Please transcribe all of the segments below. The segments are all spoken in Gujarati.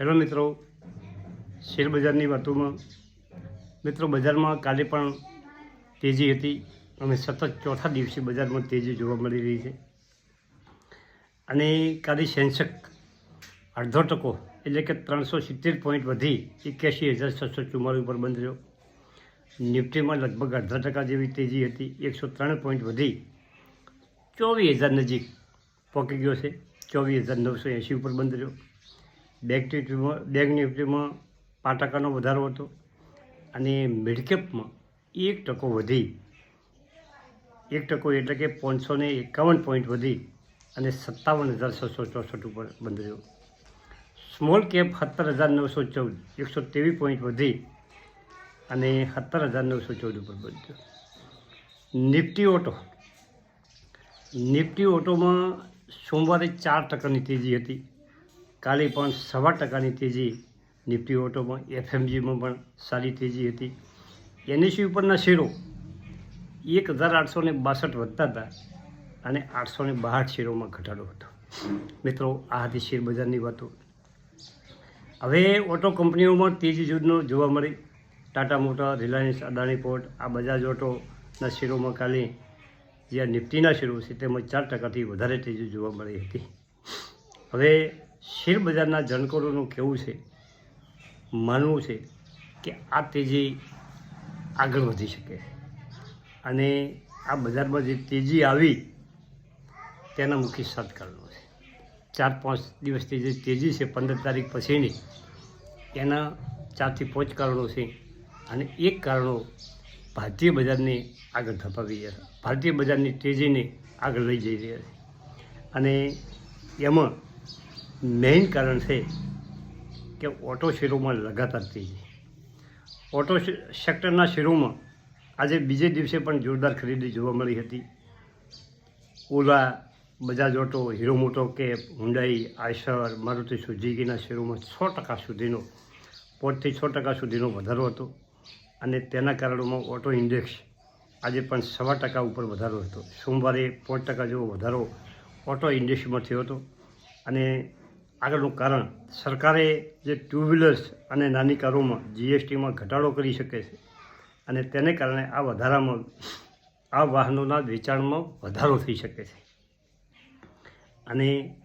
હેલો મિત્રો, શેર બજારની વાતોમાં. મિત્રો, બજારમાં કાલે પણ તેજી હતી. અને સતત ચોથા દિવસે બજારમાં તેજી જોવા મળી રહી છે. અને કાલે સેન્સેક અડધો ટકો, એટલે કે ત્રણસો સિત્તેર પોઈન્ટ વધી એક્યાસી હજાર છસો ચુમ્માળીસ ઉપર બંધ રહ્યો. નિફ્ટીમાં લગભગ અડધા ટકા જેવી તેજી હતી, એકસો ત્રણ પોઈન્ટ વધી. ચોવીસ હજાર નજીક પહોંચી ગયો છે. ચોવીસ હજાર નવસો એંશી ઉપર બંધ રહ્યો. બેંક બેગની નિફ્ટીમાં પાંચ ટકાનો વધારો હતો. અને મિડકેપમાં એક ટકો વધી. એક ટકો એટલે કે પાંચસો ને એકાવન પોઈન્ટ વધી અને સત્તાવન હજાર છસો ચોસઠ ઉપર બંધ રહ્યો. સ્મોલ કેપ સત્તર હજાર નવસો ચૌદ, એકસો ત્રેવીસ પોઈન્ટ વધી અને સત્તર હજાર નવસો ચૌદ ઉપર બંધ થયો. Nifty auto. નિફ્ટી ઓટોમાં સોમવારે ચાર ટકાની તેજી હતી. કાલે પણ સવા ટકાની તેજી નિફ્ટી ઓટોમાં, એફએમજીમાં પણ સારી તેજી હતી. એનએસી ઉપરના શેરો એક હજાર આઠસો ને બાસઠ વધતા હતા અને આઠસો ને બાસઠ શેરોમાં ઘટાડો હતો. મિત્રો, આ હતી શેર બજારની વાતો. હવે ઓટો કંપનીઓમાં તેજી જૂથનો જોવા મળી. ટાટા મોટર, રિલાયન્સ, અદાણી પોર્ટ, આ બજાજ ઓટોના શેરોમાં કાલે જે નિફ્ટીના શેરો છે તેમાં ચાર ટકાથી વધારે તેજી જોવા મળી હતી. હવે શેર બજારના જાણકારોનું કહેવું છે? માનવું છે કે આ તેજી આગળ વધી શકે અને આ બજારમાં જે તેજી આવી, તેના મુખ્ય સાત કારણો છે. ચાર પાંચ દિવસથી જે તેજી છે, પંદર તારીખ પછીની, એના ચારથી પાંચ કારણો છે અને એક કારણો ભારતીય બજારને આગળ ધપાવી રહ્યા છે. ભારતીય બજારની તેજીને આગળ લઈ જઈ રહ્યા છે. અને એમાં મેઇન કારણ છે કે ઓટો શેરોમાં લગાતાર તેજી ઓટો સેક્ટરના શેરોમાં આજે બીજે દિવસે પણ જોરદાર ખરીદી જોવા મળી હતી. Ola Bajaj Auto, Hero MotoCorp, Hyundai Eicher Maruti સુઝુકીના શેરોમાં છ ટકા સુધીનો પોતથી છ ટકા સુધીનો વધારો હતો અને તેના કારણોમાં ઓટો ઇન્ડેક્સ આજે પણ સવા ટકા ઉપર વધારો હતો. સોમવારે પાંચ ટકા જેવો વધારો ઓટો ઇન્ડેક્સમાં થયો હતો અને આગળનું કારણ, સરકારે જે ટુ વ્હીલર્સ અને નાની કારોમાં જીએસટીમાં ઘટાડો કરી શકે છે અને તેને કારણે આ વધારામાં, આ વાહનોના વેચાણમાં વધારો થઈ શકે છે. અને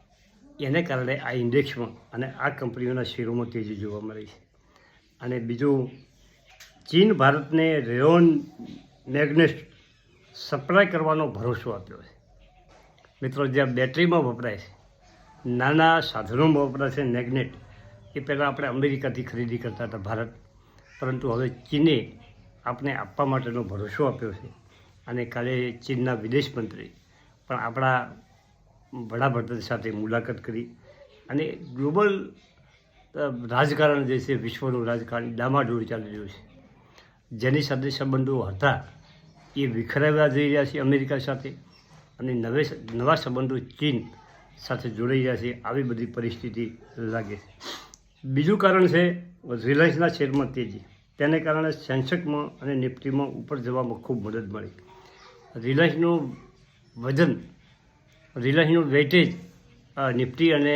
એને કારણે આ ઇન્ડેક્સમાં અને આ કંપનીઓના શેરોમાં તેજી જોવા મળી છે. અને બીજું, ચીન ભારતને રેયોન મેગ્નેટ સપ્લાય કરવાનો ભરોસો આપ્યો છે. મિત્રો, જ્યાં બેટરીમાં વપરાય છે નાના સાધનોમાં છે મેગ્નેટ એ પહેલાં આપણે અમેરિકાથી ખરીદી કરતા હતા ભારત. પરંતુ હવે ચીને આપણે આપવા માટેનો ભરોસો આપ્યો છે. અને કાલે ચીનના વિદેશ મંત્રી પણ આપણા વડાપ્રધાન સાથે મુલાકાત કરી. અને ગ્લોબલ રાજકારણ જે છે, વિશ્વનું રાજકારણ ડામાડોળ ચાલી રહ્યું છે. જેની સાથે સંબંધો હતા, એ વિખરાવ્યા જઈ રહ્યા છે અમેરિકા સાથે. અને નવે, નવા સંબંધો ચીન સાથે જોડાઈ છે આવી બધી પરિસ્થિતિ લાગે છે. બીજું કારણ છે રિલાયન્સના શેરમાં તેજી. તેને કારણે સેન્સેક્સમાં અને નિફ્ટીમાં ઉપર જવામાં ખૂબ મદદ મળી. રિલાયન્સનું વજન, રિલાયન્સનું વેઇટેજ નિફ્ટી અને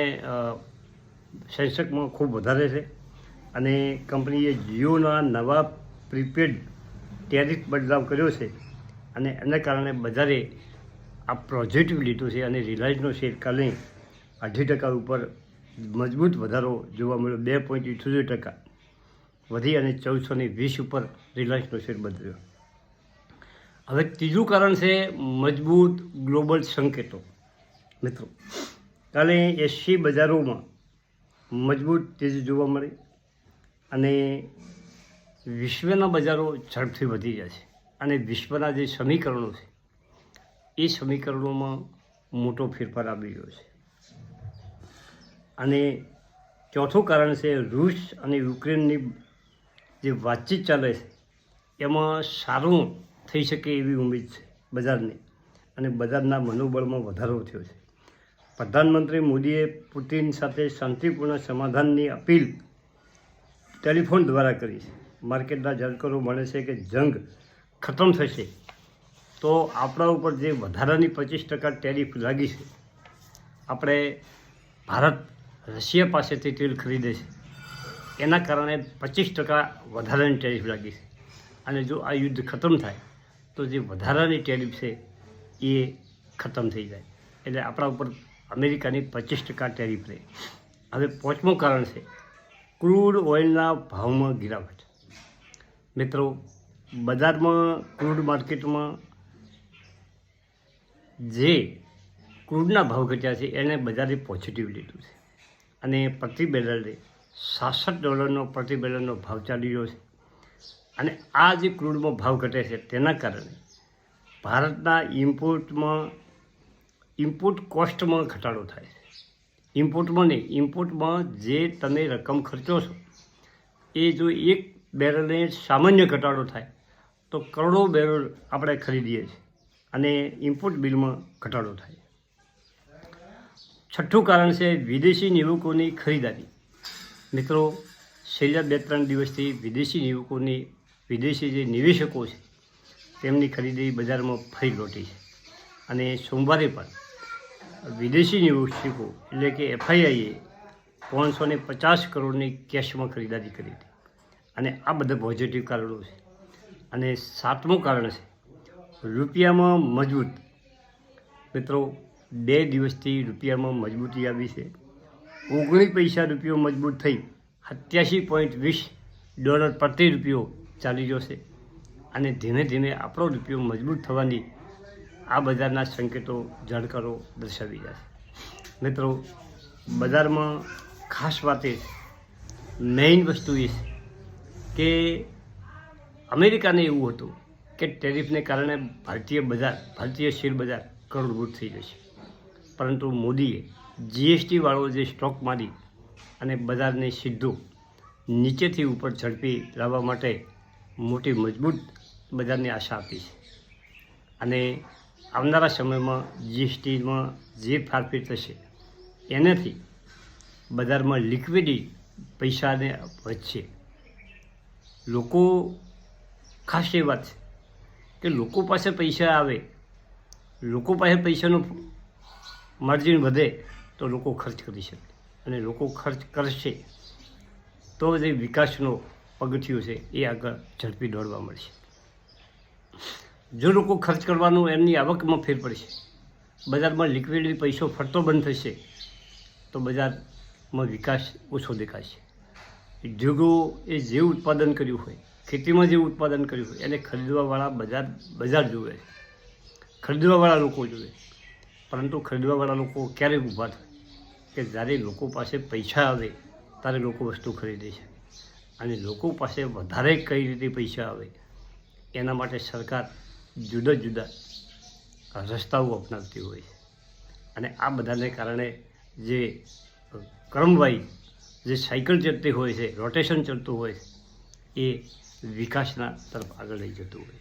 સેન્સેક્સમાં ખૂબ વધારે છે. અને કંપનીએ જીઓના નવા પ્રીપેડ ટેરિફ બદલાવ કર્યો છે. અને એના કારણે બજારે આ પોઝિટિવ લીધું છે અને રિલાયન્સનો શેર કાલે અઢી ટકા ઉપર મજબૂત વધારો જોવા મળ્યો. બે પોઈન્ટ ઇઠ્યોતેર ટકા વધી અને ચૌદસો ને વીસ ઉપર રિલાયન્સનો શેર બદલ્યો. હવે ત્રીજું કારણ છે મજબૂત ગ્લોબલ સંકેતો. મિત્રો, કાલે એશી બજારોમાં મજબૂત તેજ જોવા મળી અને વિશ્વના બજારો ઝડપથી વધી જાય છે. અને વિશ્વના જે સમીકરણો છે એ સમીકરણોમાં મોટો ફેરફાર આવી રહ્યો છે. અને ચોથું કારણ છે રૂસ અને યુક્રેનની જે વાતચીત ચાલે છે, એમાં સારું થઈ શકે એવી ઉમેદ છે બજારની. અને બજારના મનોબળમાં વધારો થયો છે. પ્રધાનમંત્રી મોદીએ પુતિન સાથે શાંતિપૂર્ણ સમાધાનની અપીલ ટેલિફોન દ્વારા કરી છે. માર્કેટના જાણકારો મળે છે કે જંગ ખતમ થશે. તો આપણા ઉપર જે વધારાની પચીસ ટકા ટેરિફ લાગી છે, આપણે ભારત રશિયા પાસેથી તેલ ખરીદે છે, એના કારણે પચીસ ટકા વધારાની ટેરિફ લાગી છે. અને જો આ યુદ્ધ ખતમ થાય, તો જે વધારાની ટેરિફ છે, એ ખતમ થઈ જાય. એટલે આપણા ઉપર અમેરિકાની પચીસ ટકા ટેરિફ રહે. હવે પાંચમું કારણ છે, ક્રૂડ ઓઇલના ભાવમાં ગિરાવટ. મિત્રો, બજારમાં ક્રૂડ માર્કેટમાં જે ક્રૂડના ભાવ ઘટ્યા છે, એને બજારે પોઝિટિવ લીધું છે. અને પ્રતિ બેરલે સાસઠ ડોલરનો પ્રતિ બેરલનો ભાવ ચાલી રહ્યો છે. અને આ જે ક્રૂડમાં ભાવ ઘટે છે, તેના કારણે ભારતના ઇમ્પોર્ટમાં ઇમ્પોર્ટ કોસ્ટમાં ઘટાડો થાય છે. ઇમ્પોર્ટમાં નહીં ઇમ્પોર્ટમાં જે તમે રકમ ખર્ચો છો, એ જો એક બેરલને સામાન્ય ઘટાડો થાય, તો કરોડો બેરલ આપણે ખરીદીએ છીએ. અને ઇમ્પોર્ટ બિલમાં ઘટાડો થાય. છઠ્ઠું કારણ છે વિદેશી નિવકોની ખરીદારી. મિત્રો, છેલ્લા બે ત્રણ દિવસથી વિદેશી નિવકોની વિદેશી જે નિવેશકો છે, તેમની ખરીદી બજારમાં ફરી લોટી છે. અને સોમવારે પણ વિદેશી નિવેશકો એટલે કે એફઆઈઆઈએ ત્રણસો ને પચાસ કરોડની કેશમાં ખરીદારી કરી હતી. અને આ બધા પોઝિટિવ કારણો છે. અને સાતમું કારણ છે રૂપિયામાં મજબૂત. મિત્રો, બે દિવસથી રૂપિયામાં મજબૂતી આવી છે. ઓગણીસ પૈસા રૂપિયો મજબૂત થઈ. સત્યાસી પોઈન્ટ વીસ ડોલર પ્રતિ રૂપિયો ચાલી છે અને ધીમે ધીમે આપણો રૂપિયો મજબૂત થવાની આ બજારના સંકેતો જાણકારો દર્શાવી છે. મિત્રો, બજારમાં ખાસ વાત એ મેઇન વસ્તુ એ છે કે અમેરિકાને એવું હતું કે ટેરિફને કારણે ભારતીય બજાર, ભારતીય શેર બજાર કરોડભૂત થઈ જશે. પરંતુ મોદીએ જીએસટીવાળો જે સ્ટોક મારી અને બજારને સીધું નીચેથી ઉપર ઝડપી લાવવા માટે મોટી મજબૂત બજારને આશા આપી છે. અને આવનારા સમયમાં જીએસટીમાં જે ફારફેર થશે, એનાથી બજારમાં લિક્વિડી પૈસાને વધશે. લોકો ખાસ એ વાત છે. કે લોકો પાસે પૈસા આવે, લોકો પાસે પૈસાનું માર્જિન વધે, તો લોકો ખર્ચ કરી શકે. અને લોકો ખર્ચ કરશે, તો જે વિકાસનો પગથિયું છે એ આગળ ઝડપી દોડવા મળશે. જો લોકો ખર્ચ કરવાનું એમની આવકમાં ફેર પડશે, બજારમાં લિક્વિડ પૈસો ફરતો બંધ થશે, તો બજારમાં વિકાસ ઓછો દેખાશે. ઉદ્યોગો એ જે ઉત્પાદન કર્યું હોય ખેતીમાં જે ઉત્પાદન કર્યું એને ખરીદવાવાળા બજાર બજાર જુએ ખરીદવાવાળા લોકો જુએ પરંતુ ખરીદવાવાળા લોકો ક્યારે ઊભા થાય કે જ્યારે લોકો પાસે પૈસા આવે, ત્યારે લોકો વસ્તુ ખરીદે છે. અને લોકો પાસે વધારે કઈ રીતે પૈસા આવે, એના માટે સરકાર જુદા જુદા રસ્તાઓ અપનાવતી હોય છે. અને આ બધાને કારણે જે ક્રમવાઈ, જે સાયકલ ચલતી હોય છે, રોટેશન ચડતું હોય છે, એ વિકાસના તરફ આગળ લઈ જતું હોય